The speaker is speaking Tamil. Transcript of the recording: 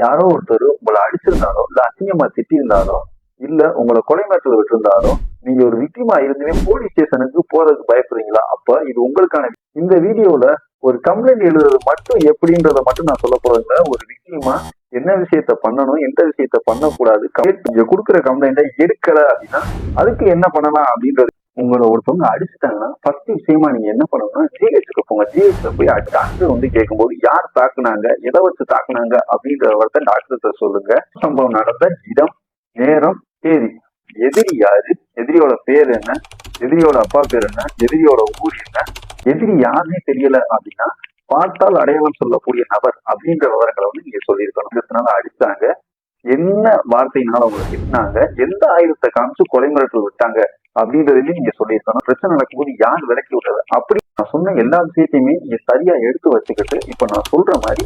யாரோ ஒருத்தர் உங்களை அடிச்சிருந்தாலோ இல்ல அசிங்கமா திட்டியிருந்தாலோ இல்ல உங்களை கொலை மிரட்டல் விட்டுருந்தாலோ நீங்க ஒரு விக்டிமா இருந்துமே போலீஸ் ஸ்டேஷனுக்கு போறதுக்கு பயப்படுறீங்களா? அப்ப இது உங்களுக்கான இந்த வீடியோல ஒரு கம்ப்ளைண்ட் எழுதுறது மட்டும் எப்படின்றத மட்டும் நான் சொல்ல போறதுல ஒரு விக்டிமா என்ன விஷயத்த பண்ணணும் எந்த விஷயத்த பண்ணக்கூடாது complaint நீங்க கொடுக்குற கம்ப்ளைண்ட்டை எடுக்கல அப்படின்னா அதுக்கு என்ன பண்ணலாம் அப்படின்றது உங்களை ஒருத்தவங்க அடிச்சுட்டாங்கன்னா ஃபர்ஸ்ட் விஷயமா நீங்க என்ன பண்ணணும்னா ஜிஹெச்சுக்கு போங்க. ஜிஹெச்ல போய் டாக்டர் வந்து கேட்கும்போது யார் தாக்குனாங்க? எதை வச்சு தாக்குனாங்க? அப்படின்ற அப்படின்றத டாக்டர்கிட்ட சொல்லுங்க. சம்பவம் நடந்த இடம் நேரம் தேதி. எதிரி யாரு? எதிரியோட பேர் என்ன? எதிரியோட அப்பா பேர் என்ன? எதிரியோட ஊர் என்ன? எதிரி யாருன்னே தெரியல அப்படின்னா பார்த்தால் அடையாளம் சொல்லக்கூடிய நபர் அப்படின்ற விவரங்களை வந்து நீங்க சொல்லியிருக்கணும். இதனால அடிச்சாங்க என்ன வார்த்தையினால அவங்க திட்டினாங்க? எந்த ஆயுதத்தை காமிச்சு கொலை மிரட்டல் விட்டாங்க? அப்படின்றதுலயும் நீங்க சொல்லியிருக்கணும். பிரச்சனை நடக்கும்போது யார் விலக்கி விட்டது அப்படி நான் சொன்ன எல்லா விஷயத்தையுமே நீங்க சரியா எடுத்து வச்சுக்கிட்டு இப்ப நான் சொல்ற மாதிரி